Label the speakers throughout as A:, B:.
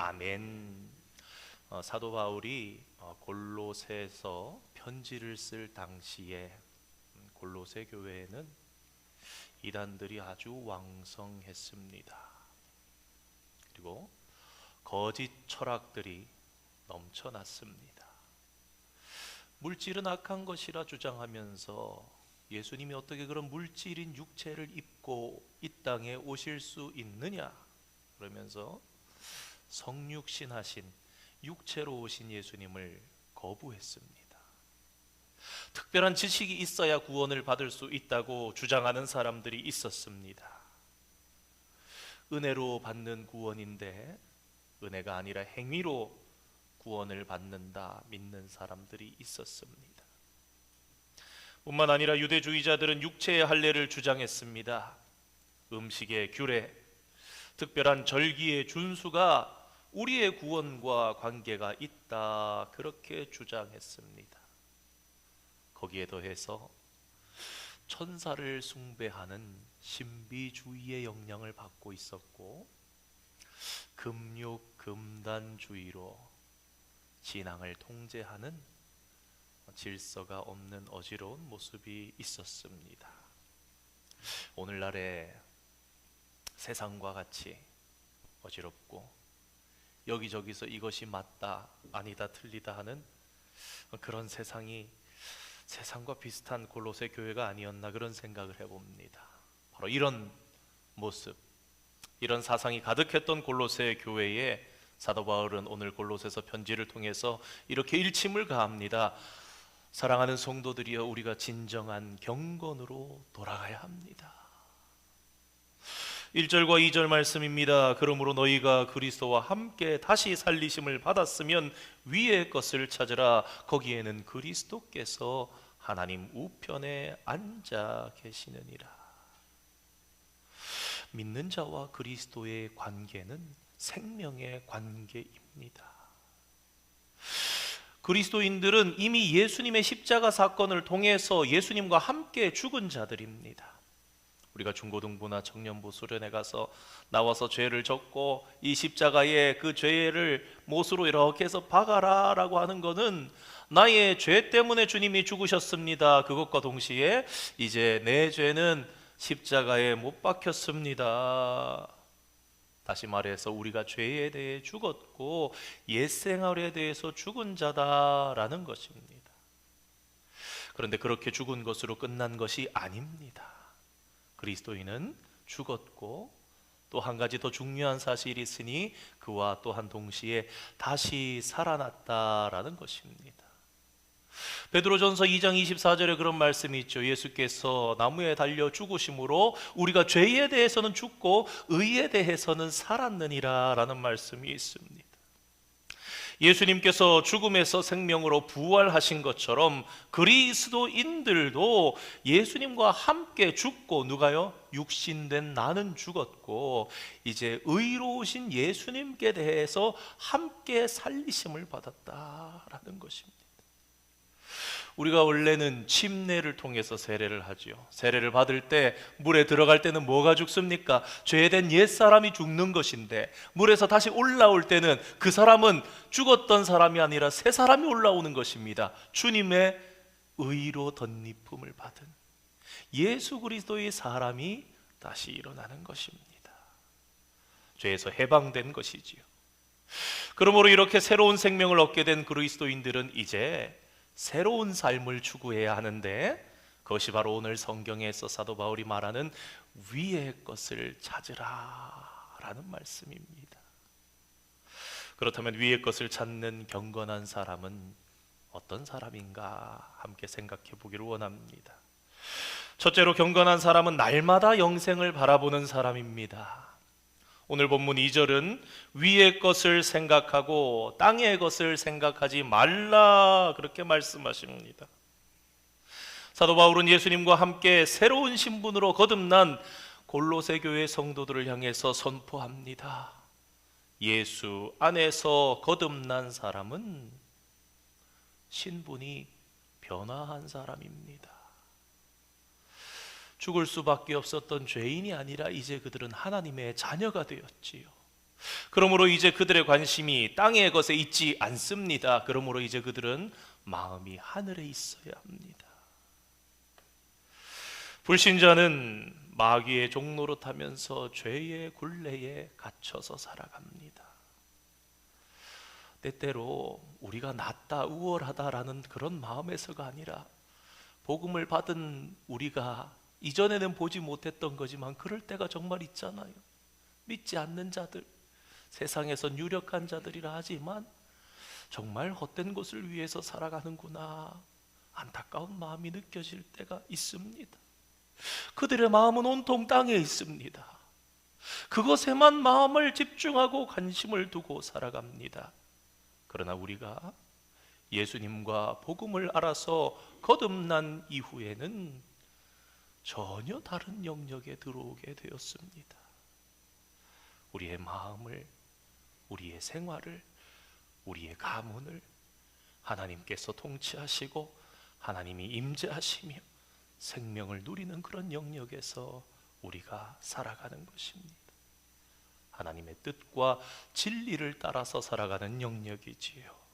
A: 아멘. 어, 사도 바울이 어, 골로새서 편지를 쓸 당시에 음, 골로새 교회에는 이단들이 아주 왕성했습니다. 그리고 거짓 철학들이 넘쳐났습니다. 물질은 악한 것이라 주장하면서 예수님이 어떻게 그런 물질인 육체를 입고 이 땅에 오실 수 있느냐 그러면서 성육신하신 육체로 오신 예수님을 거부했습니다. 특별한 지식이 있어야 구원을 받을 수 있다고 주장하는 사람들이 있었습니다. 은혜로 받는 구원인데 은혜가 아니라 행위로 구원을 받는다 믿는 사람들이 있었습니다. 뿐만 아니라 유대주의자들은 육체의 할례를 주장했습니다. 음식의 규례, 특별한 절기의 준수가 우리의 구원과 관계가 있다 그렇게 주장했습니다. 거기에 더해서 천사를 숭배하는 신비주의의 영향을 받고 있었고 금욕 금단주의로 진앙을 통제하는 질서가 없는 어지러운 모습이 있었습니다. 오늘날의 세상과 같이 어지럽고 여기저기서 이것이 맞다 아니다 틀리다 하는 그런 세상이 세상과 비슷한 골로새 교회가 아니었나 그런 생각을 해봅니다. 바로 이런 모습, 이런 사상이 가득했던 골로새 교회에 사도 바울은 오늘 골로새서 편지를 통해서 이렇게 일침을 가합니다. 사랑하는 성도들이여 우리가 진정한 경건으로 돌아가야 합니다. 1절과 2절 말씀입니다. 그러므로 너희가 그리스도와 함께 다시 살리심을 받았으면 위의 것을 찾으라. 거기에는 그리스도께서 하나님 우편에 앉아 계시느니라. 믿는 자와 그리스도의 관계는 생명의 관계입니다. 그리스도인들은 이미 예수님의 십자가 사건을 통해서 예수님과 함께 죽은 자들입니다. 우리가 중고등부나 청년부 수련회 가서 나와서 죄를 졌고 이 십자가에 그 죄를 못으로 이렇게 해서 박아라라고 하는 것은 나의 죄 때문에 주님이 죽으셨습니다. 그것과 동시에 이제 내 죄는 십자가에 못 박혔습니다. 다시 말해서 우리가 죄에 대해 죽었고 옛 생활에 대해서 죽은 자다라는 것입니다. 그런데 그렇게 죽은 것으로 끝난 것이 아닙니다. 그리스도인은 죽었고 또 한 가지 더 중요한 사실이 있으니 그와 또한 동시에 다시 살아났다라는 것입니다. 베드로전서 2장 24절에 그런 말씀이 있죠. 예수께서 나무에 달려 죽으심으로 우리가 죄에 대해서는 죽고 의에 대해서는 살았느니라라는 말씀이 있습니다. 예수님께서 죽음에서 생명으로 부활하신 것처럼 그리스도인들도 예수님과 함께 죽고 누가요? 육신된 나는 죽었고 이제 의로우신 예수님께 대해서 함께 살리심을 받았다라는 것입니다. 우리가 원래는 침례를 통해서 세례를 하지요. 세례를 받을 때 물에 들어갈 때는 뭐가 죽습니까? 죄된 옛 사람이 죽는 것인데 물에서 다시 올라올 때는 그 사람은 죽었던 사람이 아니라 새 사람이 올라오는 것입니다. 주님의 의로 덧입음을 받은 예수 그리스도의 사람이 다시 일어나는 것입니다. 죄에서 해방된 것이지요. 그러므로 이렇게 새로운 생명을 얻게 된 그리스도인들은 이제 새로운 삶을 추구해야 하는데 그것이 바로 오늘 성경에서 사도 바울이 말하는 위의 것을 찾으라라는 말씀입니다. 그렇다면 위의 것을 찾는 경건한 사람은 어떤 사람인가 함께 생각해 보기를 원합니다. 첫째로 경건한 사람은 날마다 영생을 바라보는 사람입니다. 오늘 본문 2절은 위의 것을 생각하고 땅의 것을 생각하지 말라 그렇게 말씀하십니다. 사도 바울은 예수님과 함께 새로운 신분으로 거듭난 골로새 교회 성도들을 향해서 선포합니다. 예수 안에서 거듭난 사람은 신분이 변화한 사람입니다. 죽을 수밖에 없었던 죄인이 아니라 이제 그들은 하나님의 자녀가 되었지요. 그러므로 이제 그들의 관심이 땅의 것에 있지 않습니다. 그러므로 이제 그들은 마음이 하늘에 있어야 합니다. 불신자는 마귀의 종로로 타면서 죄의 굴레에 갇혀서 살아갑니다. 때때로 우리가 낫다 우월하다라는 그런 마음에서가 아니라 복음을 받은 우리가 이전에는 보지 못했던 거지만 그럴 때가 정말 있잖아요. 믿지 않는 자들, 세상에선 유력한 자들이라 하지만 정말 헛된 것을 위해서 살아가는구나 안타까운 마음이 느껴질 때가 있습니다. 그들의 마음은 온통 땅에 있습니다. 그것에만 마음을 집중하고 관심을 두고 살아갑니다. 그러나 우리가 예수님과 복음을 알아서 거듭난 이후에는 전혀 다른 영역에 들어오게 되었습니다. 우리의 마음을, 우리의 생활을, 우리의 가문을 하나님께서 통치하시고 하나님이 임재하시며 생명을 누리는 그런 영역에서 우리가 살아가는 것입니다. 하나님의 뜻과 진리를 따라서 살아가는 영역이지요.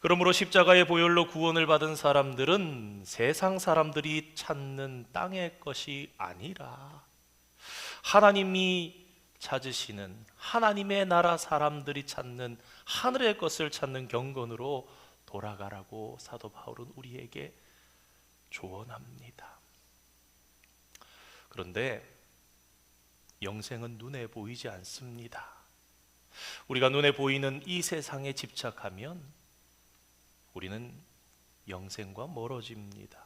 A: 그러므로 십자가의 보혈로 구원을 받은 사람들은 세상 사람들이 찾는 땅의 것이 아니라 하나님이 찾으시는 하나님의 나라 사람들이 찾는 하늘의 것을 찾는 경건으로 돌아가라고 사도 바울은 우리에게 조언합니다. 그런데 영생은 눈에 보이지 않습니다. 우리가 눈에 보이는 이 세상에 집착하면 우리는 영생과 멀어집니다.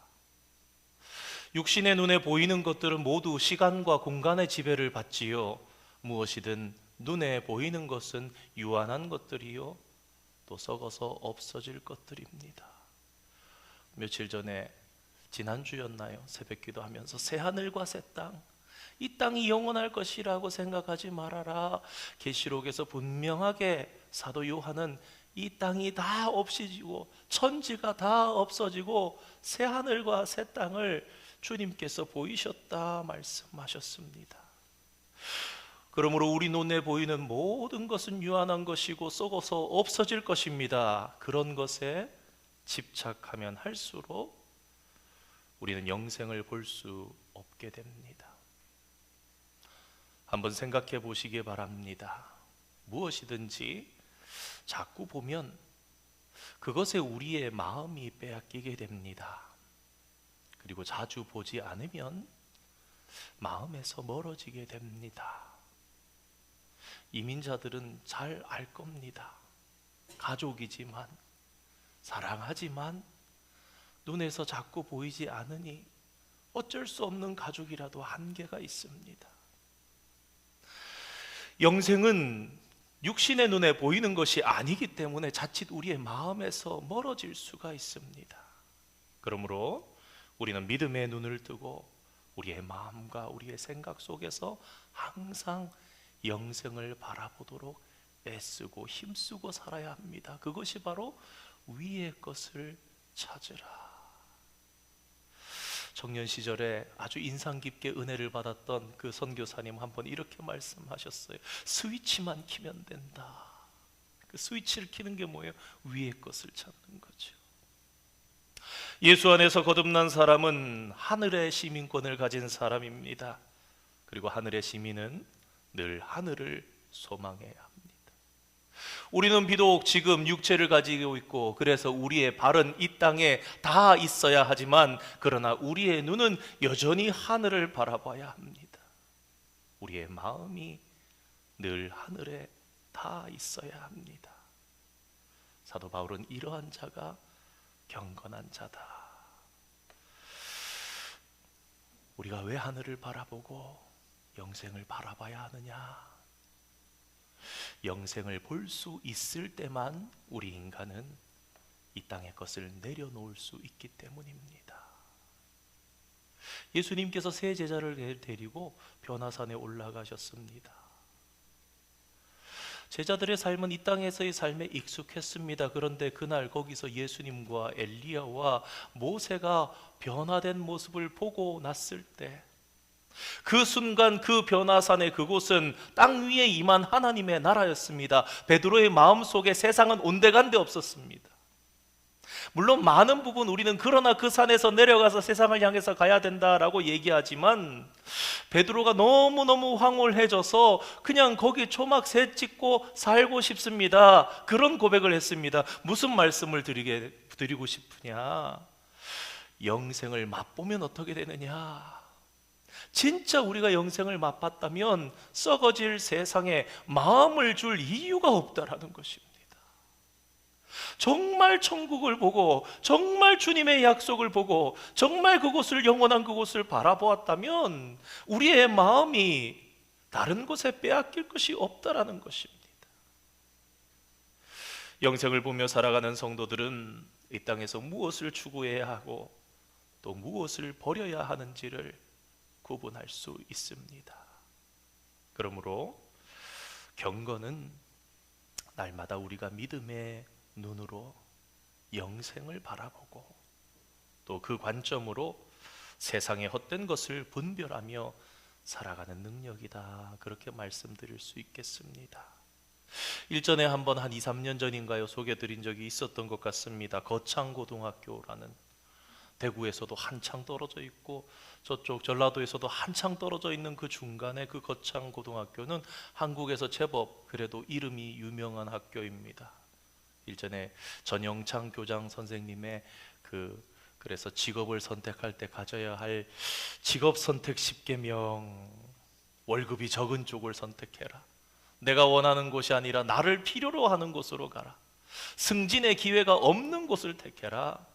A: 육신의 눈에 보이는 것들은 모두 시간과 공간의 지배를 받지요. 무엇이든 눈에 보이는 것은 유한한 것들이요. 또 썩어서 없어질 것들입니다. 며칠 전에 지난주였나요? 새벽 기도하면서 새 하늘과 새 땅, 이 땅이 영원할 것이라고 생각하지 말아라. 계시록에서 분명하게 사도 요한은 이 땅이 다 없어지고 천지가 다 없어지고 새 하늘과 새 땅을 주님께서 보이셨다 말씀하셨습니다. 그러므로 우리 눈에 보이는 모든 것은 유한한 것이고 썩어서 없어질 것입니다. 그런 것에 집착하면 할수록 우리는 영생을 볼 수 없게 됩니다. 한번 생각해 보시기 바랍니다. 무엇이든지 자꾸 보면 그것에 우리의 마음이 빼앗기게 됩니다. 그리고 자주 보지 않으면 마음에서 멀어지게 됩니다. 이민자들은 잘 알 겁니다. 가족이지만, 사랑하지만, 눈에서 자꾸 보이지 않으니 어쩔 수 없는 가족이라도 한계가 있습니다. 영생은 육신의 눈에 보이는 것이 아니기 때문에 자칫 우리의 마음에서 멀어질 수가 있습니다. 그러므로 우리는 믿음의 눈을 뜨고 우리의 마음과 우리의 생각 속에서 항상 영생을 바라보도록 애쓰고 힘쓰고 살아야 합니다. 그것이 바로 위의 것을 찾으라. 청년 시절에 아주 인상 깊게 은혜를 받았던 그 선교사님 한 번 이렇게 말씀하셨어요. 스위치만 키면 된다. 그 스위치를 키는 게 뭐예요? 위의 것을 찾는 거죠. 예수 안에서 거듭난 사람은 하늘의 시민권을 가진 사람입니다. 그리고 하늘의 시민은 늘 하늘을 소망해야. 우리는 비록 지금 육체를 가지고 있고 그래서 우리의 발은 이 땅에 다 있어야 하지만 그러나 우리의 눈은 여전히 하늘을 바라봐야 합니다. 우리의 마음이 늘 하늘에 다 있어야 합니다. 사도 바울은 이러한 자가 경건한 자다. 우리가 왜 하늘을 바라보고 영생을 바라봐야 하느냐? 영생을 볼 수 있을 때만 우리 인간은 이 땅의 것을 내려놓을 수 있기 때문입니다. 예수님께서 세 제자를 데리고 변화산에 올라가셨습니다. 제자들의 삶은 이 땅에서의 삶에 익숙했습니다. 그런데 그날 거기서 예수님과 엘리야와 모세가 변화된 모습을 보고 났을 때 그 순간 그 변화산의 그곳은 땅 위에 임한 하나님의 나라였습니다. 베드로의 마음 속에 세상은 온데간데 없었습니다. 물론 많은 부분 우리는 그러나 그 산에서 내려가서 세상을 향해서 가야 된다라고 얘기하지만 베드로가 너무너무 황홀해져서 그냥 거기 초막 새 찍고 살고 싶습니다. 그런 고백을 했습니다. 무슨 말씀을 드리게 드리고 싶으냐? 영생을 맛보면 어떻게 되느냐? 진짜 우리가 영생을 맛봤다면 썩어질 세상에 마음을 줄 이유가 없다라는 것입니다. 정말 천국을 보고 정말 주님의 약속을 보고 정말 그곳을 영원한 그곳을 바라보았다면 우리의 마음이 다른 곳에 빼앗길 것이 없다라는 것입니다. 영생을 보며 살아가는 성도들은 이 땅에서 무엇을 추구해야 하고 또 무엇을 버려야 하는지를 구분할 수 있습니다. 그러므로 경건은 날마다 우리가 믿음의 눈으로 영생을 바라보고 또 그 관점으로 세상의 헛된 것을 분별하며 살아가는 능력이다. 그렇게 말씀드릴 수 있겠습니다. 일전에 한번 한 2, 3년 전인가요? 소개 드린 적이 있었던 것 같습니다. 거창고등학교라는 대구에서도 한창 떨어져 있고 저쪽 전라도에서도 한창 떨어져 있는 그 중간에 그 거창 고등학교는 한국에서 제법 그래도 이름이 유명한 학교입니다. 일전에 전영창 교장 선생님의 그 그래서 직업을 선택할 때 가져야 할 직업 선택 10개명 월급이 적은 쪽을 선택해라. 내가 원하는 곳이 아니라 나를 필요로 하는 곳으로 가라. 승진의 기회가 없는 곳을 택해라.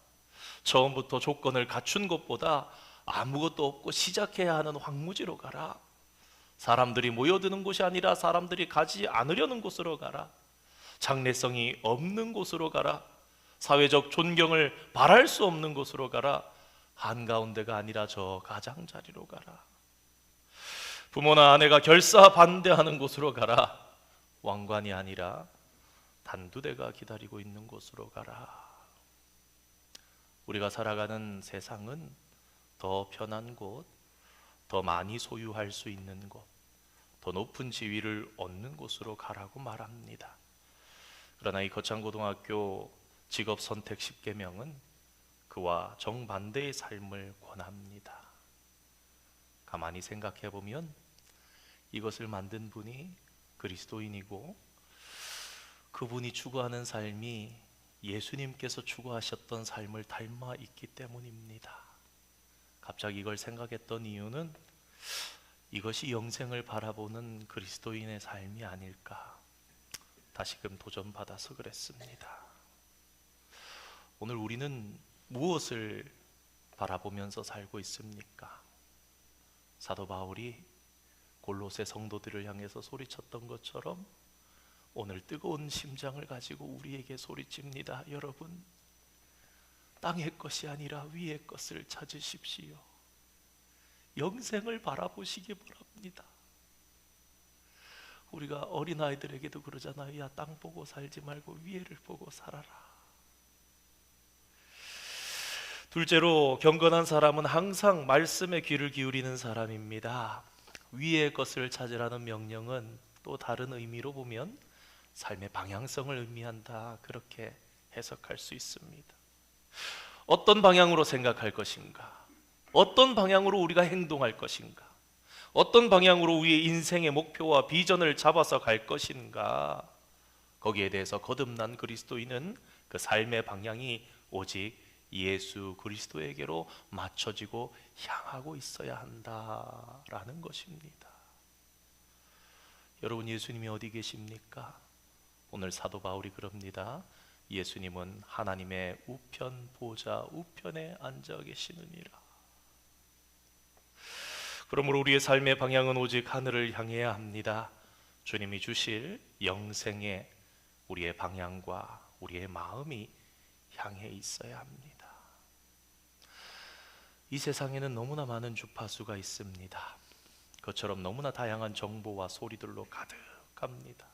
A: 처음부터 조건을 갖춘 것보다 아무것도 없고 시작해야 하는 황무지로 가라. 사람들이 모여드는 곳이 아니라 사람들이 가지 않으려는 곳으로 가라. 장래성이 없는 곳으로 가라. 사회적 존경을 바랄 수 없는 곳으로 가라. 한가운데가 아니라 저 가장자리로 가라. 부모나 아내가 결사 반대하는 곳으로 가라. 왕관이 아니라 단두대가 기다리고 있는 곳으로 가라. 우리가 살아가는 세상은 더 편한 곳, 더 많이 소유할 수 있는 곳, 더 높은 지위를 얻는 곳으로 가라고 말합니다. 그러나 이 거창고등학교 직업 선택 10개명은 그와 정반대의 삶을 권합니다. 가만히 생각해 보면 이것을 만든 분이 그리스도인이고 그분이 추구하는 삶이 예수님께서 추구하셨던 삶을 닮아 있기 때문입니다. 갑자기 이걸 생각했던 이유는 이것이 영생을 바라보는 그리스도인의 삶이 아닐까 다시금 도전받아서 그랬습니다. 오늘 우리는 무엇을 바라보면서 살고 있습니까? 사도 바울이 골로새 성도들을 향해서 소리쳤던 것처럼 오늘 뜨거운 심장을 가지고 우리에게 소리칩니다. 여러분, 땅의 것이 아니라 위의 것을 찾으십시오. 영생을 바라보시기 바랍니다. 우리가 어린아이들에게도 그러잖아요. 야, 땅 보고 살지 말고 위에를 보고 살아라. 둘째로 경건한 사람은 항상 말씀에 귀를 기울이는 사람입니다. 위의 것을 찾으라는 명령은 또 다른 의미로 보면 삶의 방향성을 의미한다. 그렇게 해석할 수 있습니다. 어떤 방향으로 생각할 것인가? 어떤 방향으로 우리가 행동할 것인가? 어떤 방향으로 우리의 인생의 목표와 비전을 잡아서 갈 것인가? 거기에 대해서 거듭난 그리스도인은 그 삶의 방향이 오직 예수 그리스도에게로 맞춰지고 향하고 있어야 한다라는 것입니다. 여러분 예수님이 어디 계십니까? 오늘 사도 바울이 그럽니다. 예수님은 하나님의 우편 보좌 우편에 앉아 계시느니라. 그러므로 우리의 삶의 방향은 오직 하늘을 향해야 합니다. 주님이 주실 영생의 우리의 방향과 우리의 마음이 향해 있어야 합니다. 이 세상에는 너무나 많은 주파수가 있습니다. 그처럼 너무나 다양한 정보와 소리들로 가득합니다.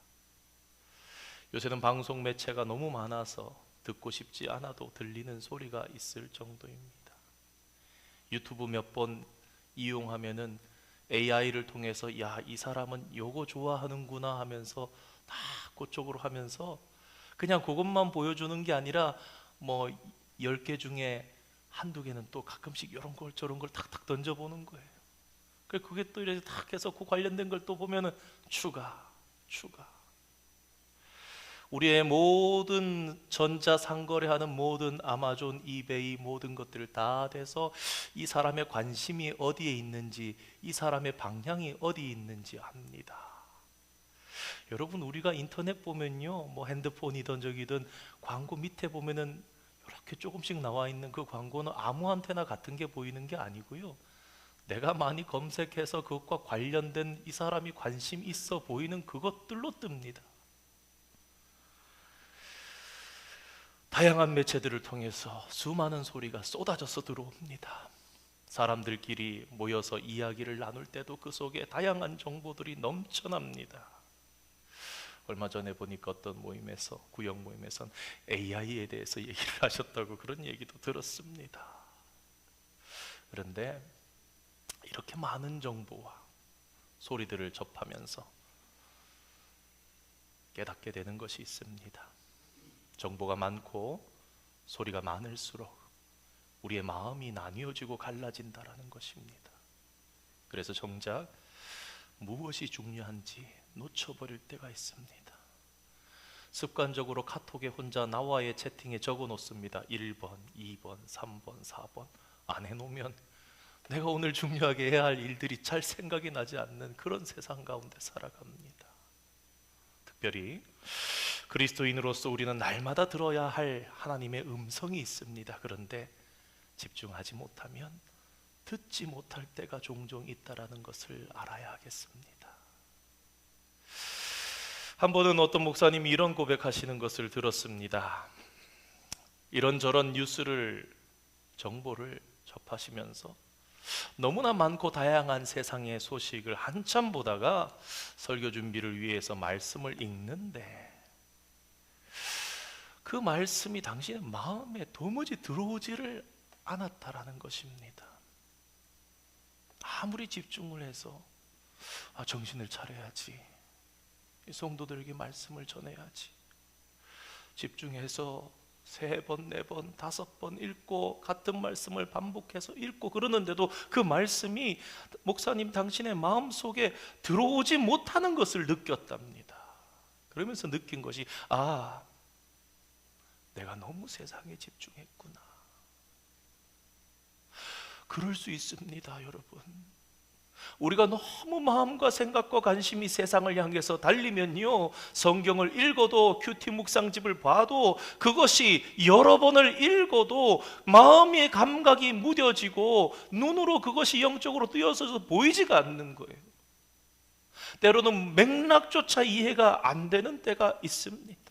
A: 요새는 방송 매체가 너무 많아서 듣고 싶지 않아도 들리는 소리가 있을 정도입니다. 유튜브 몇 번 이용하면은 AI를 통해서 야 이 사람은 요거 좋아하는구나 하면서 다 그쪽으로 하면서 그냥 그것만 보여주는 게 아니라 뭐 10개 중에 한두 개는 또 가끔씩 이런 걸 저런 걸 탁탁 던져보는 거예요. 그 그게 또 이렇게 탁 해서 그 관련된 걸 또 보면은 추가, 추가. 우리의 모든 전자 상거래하는 모든 아마존, 이베이 모든 것들을 다 돼서 이 사람의 관심이 어디에 있는지, 이 사람의 방향이 어디 있는지 압니다. 여러분 우리가 인터넷 보면요, 뭐 핸드폰이든 저기든 광고 밑에 보면은 이렇게 조금씩 나와 있는 그 광고는 아무한테나 같은 게 보이는 게 아니고요. 내가 많이 검색해서 그것과 관련된 이 사람이 관심 있어 보이는 그것들로 뜹니다. 다양한 매체들을 통해서 수많은 소리가 쏟아져서 들어옵니다. 사람들끼리 모여서 이야기를 나눌 때도 그 속에 다양한 정보들이 넘쳐납니다. 얼마 전에 보니까 어떤 모임에서 구역 모임에선 AI에 대해서 얘기를 하셨다고 그런 얘기도 들었습니다. 그런데 이렇게 많은 정보와 소리들을 접하면서 깨닫게 되는 것이 있습니다. 정보가 많고 소리가 많을수록 우리의 마음이 나뉘어지고 갈라진다라는 것입니다. 그래서 정작 무엇이 중요한지 놓쳐버릴 때가 있습니다. 습관적으로 카톡에 혼자 나와의 채팅에 적어 놓습니다. 1번, 2번, 3번, 4번 안 해놓으면 내가 오늘 중요하게 해야 할 일들이 잘 생각이 나지 않는 그런 세상 가운데 살아갑니다. 특별히 그리스도인으로서 우리는 날마다 들어야 할 하나님의 음성이 있습니다. 그런데 집중하지 못하면 듣지 못할 때가 종종 있다라는 것을 알아야 하겠습니다. 한 번은 어떤 목사님이 이런 고백하시는 것을 들었습니다. 이런저런 뉴스를 정보를 접하시면서 너무나 많고 다양한 세상의 소식을 한참 보다가 설교 준비를 위해서 말씀을 읽는데 그 말씀이 당신의 마음에 도무지 들어오지를 않았다라는 것입니다. 아무리 집중을 해서 아, 정신을 차려야지. 이 성도들에게 말씀을 전해야지. 집중해서 세 번, 네 번, 다섯 번 읽고 같은 말씀을 반복해서 읽고 그러는데도 그 말씀이 목사님 당신의 마음 속에 들어오지 못하는 것을 느꼈답니다. 그러면서 느낀 것이 아, 내가 너무 세상에 집중했구나. 그럴 수 있습니다, 여러분. 우리가 너무 마음과 생각과 관심이 세상을 향해서 달리면요, 성경을 읽어도 큐티 묵상집을 봐도 그것이 여러 번을 읽어도 마음의 감각이 무뎌지고 눈으로 그것이 영적으로 뜨여서 보이지가 않는 거예요. 때로는 맥락조차 이해가 안 되는 때가 있습니다.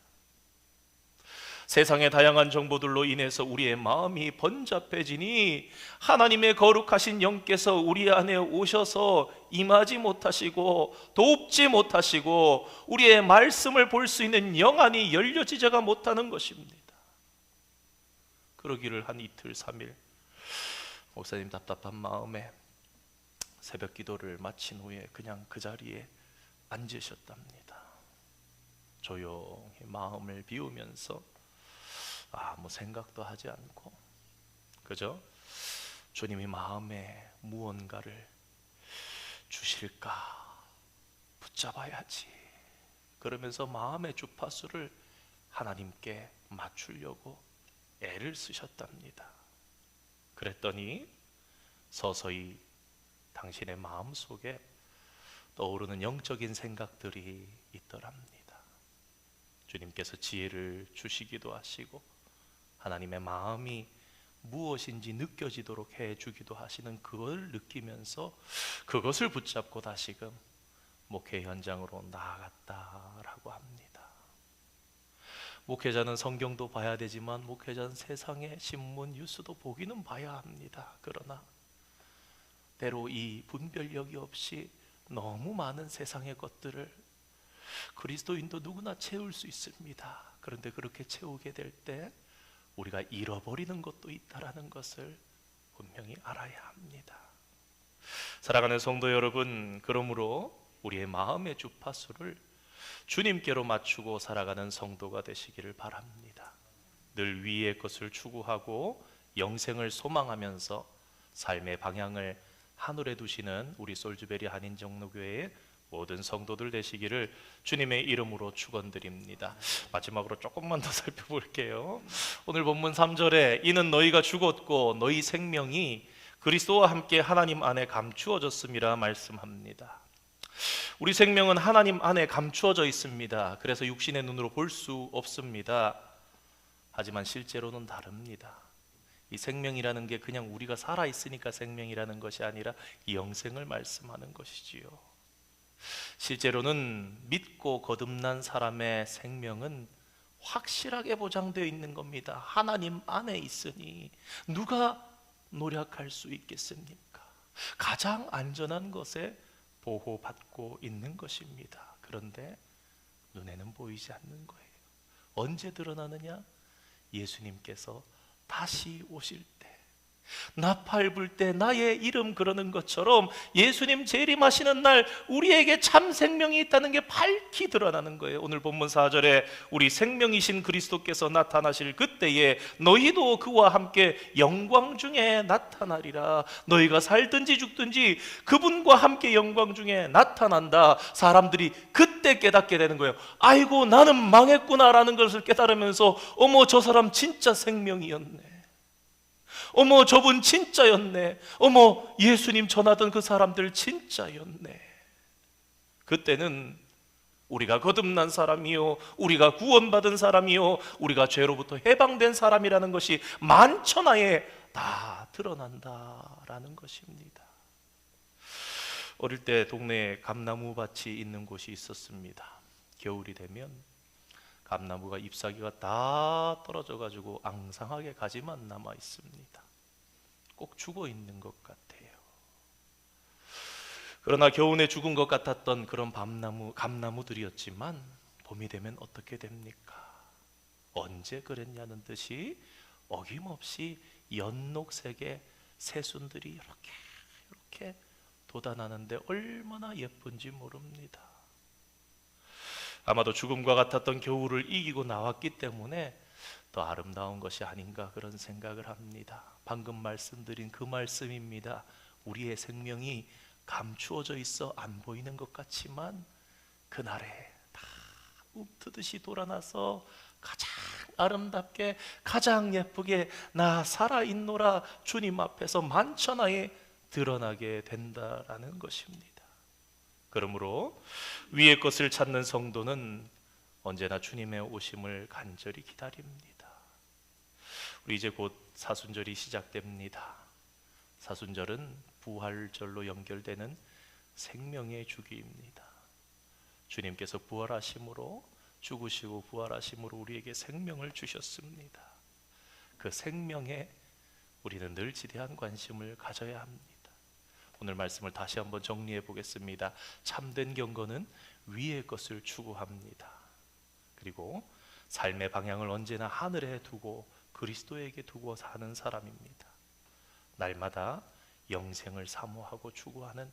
A: 세상의 다양한 정보들로 인해서 우리의 마음이 번잡해지니 하나님의 거룩하신 영께서 우리 안에 오셔서 임하지 못하시고 돕지 못하시고 우리의 말씀을 볼 수 있는 영안이 열려지자가 못하는 것입니다. 그러기를 한 이틀 삼일 목사님 답답한 마음에 새벽 기도를 마친 후에 그냥 그 자리에 앉으셨답니다. 조용히 마음을 비우면서 아무 생각도 하지 않고 그죠? 주님이 마음에 무언가를 주실까 붙잡아야지. 그러면서 마음의 주파수를 하나님께 맞추려고 애를 쓰셨답니다. 그랬더니 서서히 당신의 마음 속에 떠오르는 영적인 생각들이 있더랍니다. 주님께서 지혜를 주시기도 하시고 하나님의 마음이 무엇인지 느껴지도록 해 주기도 하시는 그걸 느끼면서 그것을 붙잡고 다시금 목회 현장으로 나아갔다라고 합니다. 목회자는 성경도 봐야 되지만 목회자는 세상의 신문 뉴스도 보기는 봐야 합니다. 그러나 때로 이 분별력이 없이 너무 많은 세상의 것들을 그리스도인도 누구나 채울 수 있습니다. 그런데 그렇게 채우게 될 때 우리가 잃어버리는 것도 있다라는 것을 분명히 알아야 합니다. 사랑하는 성도 여러분, 그러므로 우리의 마음의 주파수를 주님께로 맞추고 살아가는 성도가 되시기를 바랍니다. 늘 위의 것을 추구하고 영생을 소망하면서 삶의 방향을 하늘에 두시는 우리 솔주베리 한인정로교회의 모든 성도들 되시기를 주님의 이름으로 축원드립니다. 마지막으로 조금만 더 살펴볼게요. 오늘 본문 3절에 이는 너희가 죽었고 너희 생명이 그리스도와 함께 하나님 안에 감추어졌음이라 말씀합니다. 우리 생명은 하나님 안에 감추어져 있습니다. 그래서 육신의 눈으로 볼 수 없습니다. 하지만 실제로는 다릅니다. 이 생명이라는 게 그냥 우리가 살아 있으니까 생명이라는 것이 아니라 이 영생을 말씀하는 것이지요. 실제로는 믿고 거듭난 사람의 생명은 확실하게 보장되어 있는 겁니다. 하나님 안에 있으니 누가 노력할 수 있겠습니까? 가장 안전한 것에 보호받고 있는 것입니다. 그런데 눈에는 보이지 않는 거예요. 언제 드러나느냐? 예수님께서 다시 오실 때 나팔 불 때 나의 이름 그러는 것처럼 예수님 재림하시는 날 우리에게 참 생명이 있다는 게 밝히 드러나는 거예요. 오늘 본문 4절에 우리 생명이신 그리스도께서 나타나실 그때에 너희도 그와 함께 영광 중에 나타나리라. 너희가 살든지 죽든지 그분과 함께 영광 중에 나타난다. 사람들이 그때 깨닫게 되는 거예요. 아이고 나는 망했구나라는 것을 깨달으면서 어머 저 사람 진짜 생명이었네. 어머 저분 진짜였네. 어머 예수님 전하던 그 사람들 진짜였네. 그때는 우리가 거듭난 사람이요, 우리가 구원받은 사람이요, 우리가 죄로부터 해방된 사람이라는 것이 만천하에 다 드러난다라는 것입니다. 어릴 때 동네에 감나무 밭이 있는 곳이 있었습니다. 겨울이 되면 감나무가 잎사귀가 다 떨어져 가지고 앙상하게 가지만 남아 있습니다. 꼭 죽어 있는 것 같아요. 그러나 겨우내 죽은 것 같았던 그런 밤나무, 감나무들이었지만 봄이 되면 어떻게 됩니까? 언제 그랬냐는 듯이 어김없이 연녹색의 새순들이 이렇게 이렇게 돋아나는데 얼마나 예쁜지 모릅니다. 아마도 죽음과 같았던 겨울을 이기고 나왔기 때문에 더 아름다운 것이 아닌가 그런 생각을 합니다. 방금 말씀드린 그 말씀입니다. 우리의 생명이 감추어져 있어 안 보이는 것 같지만 그날에 다 움트듯이 돌아나서 가장 아름답게 가장 예쁘게 나 살아 있노라 주님 앞에서 만천하에 드러나게 된다라는 것입니다. 그러므로 위의 것을 찾는 성도는 언제나 주님의 오심을 간절히 기다립니다. 우리 이제 곧 사순절이 시작됩니다. 사순절은 부활절로 연결되는 생명의 주기입니다. 주님께서 부활하심으로 죽으시고 부활하심으로 우리에게 생명을 주셨습니다. 그 생명에 우리는 늘 지대한 관심을 가져야 합니다. 오늘 말씀을 다시 한번 정리해 보겠습니다. 참된 경건은 위의 것을 추구합니다. 그리고 삶의 방향을 언제나 하늘에 두고 그리스도에게 두고 사는 사람입니다. 날마다 영생을 사모하고 추구하는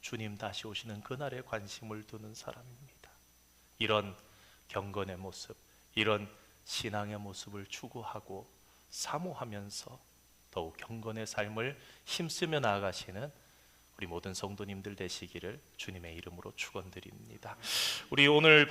A: 주님 다시 오시는 그날에 관심을 두는 사람입니다. 이런 경건의 모습, 이런 신앙의 모습을 추구하고 사모하면서 더욱 경건의 삶을 힘쓰며 나아가시는 우리 모든 성도님들 되시기를 주님의 이름으로 축원드립니다. 우리 오늘